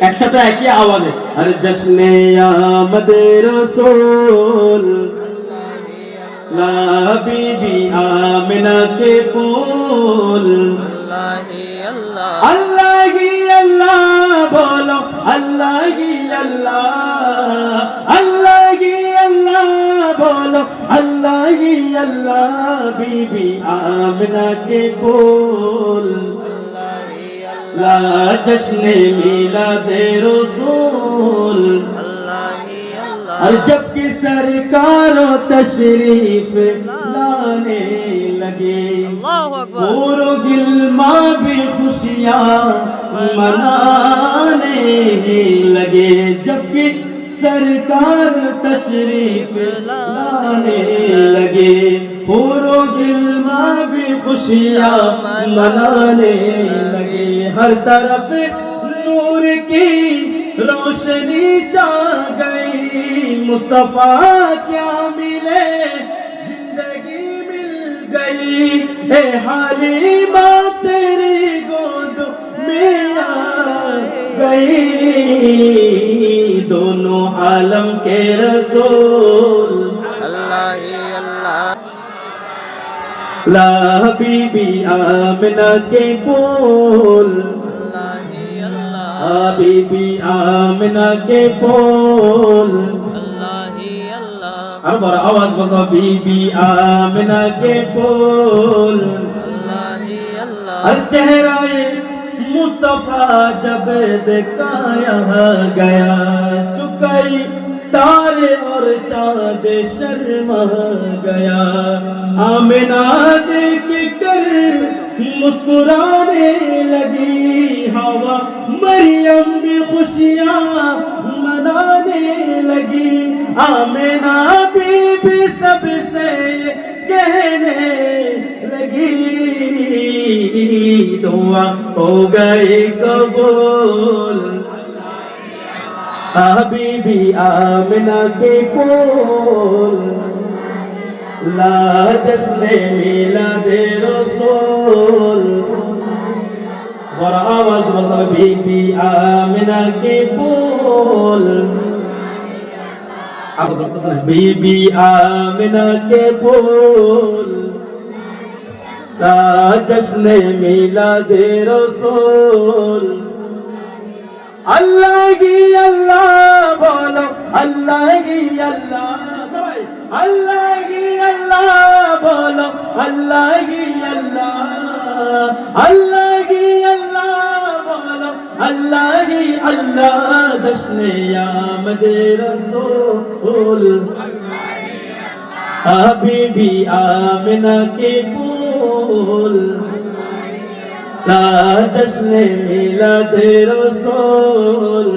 একসাথে একই আওয়াজে। আর জশ্নে আমদে রসুল বিবি আমিনা কে ফুল। আল্লাহ আল্লাহ। বলো আল্লাহ আল্লাহ আল্লাহ আল্লাহ বলো আল্লাহ আল্লাহ বিবি আমিনা কে ফুল। لا جشن میلاد رسول اور جب کی سرکار و تشریف لانے لگے اور گلما بھی خوشیاں منانے لگے جب کی سرکار تشریف لانے لگے اور گلما بھی خوشیاں منانے ہر طرف نور کی روشنی جا گئی۔ مصطفیٰ کیا ملے؟ زندگی مل گئی۔ اے حلیمہ تیری گود میں آ گئی۔ دونوں عالم کے رسول আল্লাহ বিবি আমনাকে বল। আল্লাহ বিবি আমনাকে বল। আর বড় আওয়াজ বলো বিবি আমনাকে বল। আর চেহারায় মুস্তফা জব দেখায়া গয়া, চুকাই تارے اور چاند شرما گیا۔ آمنا دیکھ کر مسکرانے لگی ہوا۔ مریم بھی خوشیاں منانے لگی۔ آمنا بی بی سب سے کہنے لگی۔ دعا ہو گئی قبول۔ হাবিবি আমিনা কে পোল লা জশ্নে মিলাদে রসুল। বড় আওয়াজ বলো বিবি আমিনা কে পোল বিবি আমিনা কে পোল লা জশ্নে মিলাদে রসুল। আল্লাহ গিয়া আল্লাহ আল্লাহ আল্লাহ আল্লাহ বলো, আল্লাহ আল্লাহ জশ্নে আমাদের রসুল। হাবিবি আমিনা কে বল লা জশ্নে মিলাদে রসুল।